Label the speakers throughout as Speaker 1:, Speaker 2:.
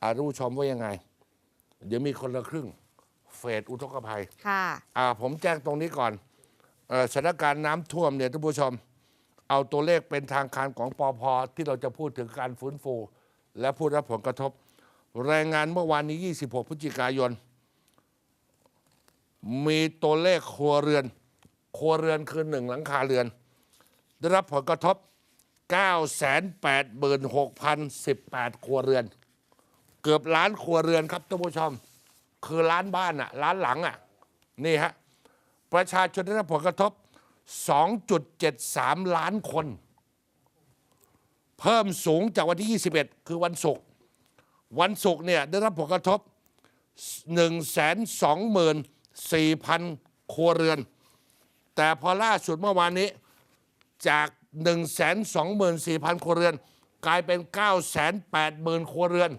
Speaker 1: อ่าท่านผู้ชมว่ายังไง เดี๋ยวมีคนละครึ่ง เฟสอุทกภัย
Speaker 2: ค่ะ
Speaker 1: อ่าผมแจ้งตรงนี้ก่อนเอ่อสถานการณ์น้ำท่วมเนี่ยท่านผู้ชม เอาตัวเลขเป็นทางการของปอพที่เราจะพูดถึงการฟื้นฟู และผู้รับผลกระทบ รายงานเมื่อวานนี้ 26 พฤศจิกายน มีตัวเลขครัวเรือน ครัวเรือนคือหนึ่งหลังคาเรือน ได้รับผลกระทบ 986,018 ครัวเรือน เกือบล้านครัวเรือนครับท่านผู้ชม คือล้านบ้านอะล้านหลังอะนี่ฮะประชาชนได้รับผลกระทบ 2.73 ล้านคน เพิ่มสูงจากวันที่ 21 คือวันศุกร์วันศุกร์เนี่ยได้รับผลกระทบ 124,000 ครัวเรือน แต่พอล่าสุดเมื่อวานนี้จาก 124,000 ครัวเรือน กลายเป็น 980,000 ครัวเรือน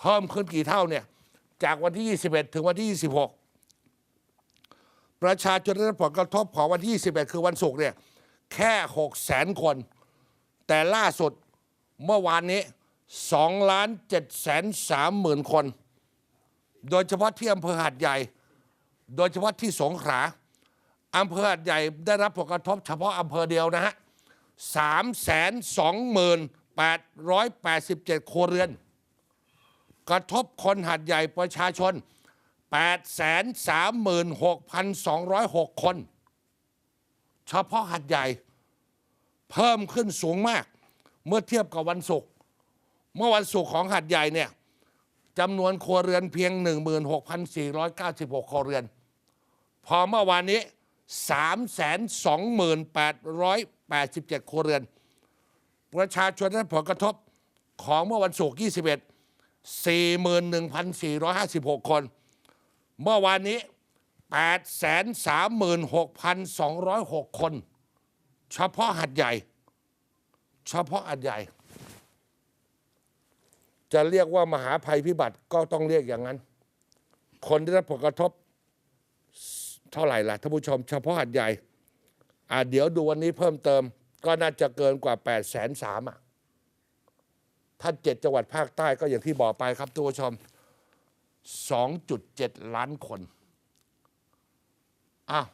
Speaker 1: เพิ่มขึ้นกี่เท่าเนี่ยจากวันที่ 21 ถึงวันที่ 26 ประชาชนได้รับผลกระทบของวันที่ 21 คือวันศุกร์เนี่ยแค่6แสนคน แต่ล่าสุดเมื่อวานนี้2ล้าน7แสน3หมื่นคน โดยเฉพาะที่อำเภอหาดใหญ่ โดยเฉพาะที่สงขลาอำเภอหาดใหญ่ได้รับผลกระทบเฉพาะอำเภอเดียวนะฮะ3แสน2หมื่น887ครัวเรือน กระทบคนหัดใหญ่ประชาชน 836,206 คน เฉพาะหัดใหญ่เพิ่มขึ้นสูงมาก เมื่อเทียบกับวันศุกร์เมื่อวันศุกร์ของหัดใหญ่เนี่ยจำนวนครัวเรือนเพียง 16,496 ครัวเรือน พอเมื่อวานนี้ 328,887 ครัวเรือน ประชาชนได้ผลกระทบของเมื่อวันศุกร์21 41,456 คน เมื่อวานนี้ 836,206 คน เฉพาะหัดใหญ่ เฉพาะหัดใหญ่ จะเรียกว่ามหาภัยพิบัติก็ต้องเรียกอย่างนั้น คนที่ได้รับผลกระทบเท่าไหร่ล่ะท่านผู้ชม เฉพาะหัดใหญ่ เดี๋ยวดูวันนี้เพิ่มเติม ก็น่าจะเกินกว่า 8 3 0 0 0อะ ถ้าเจ็ดจังหวัดภาคใต้ก็อย่างที่บอกไปครับทุกผู้ชม 2.7 ล้านคนอ้าว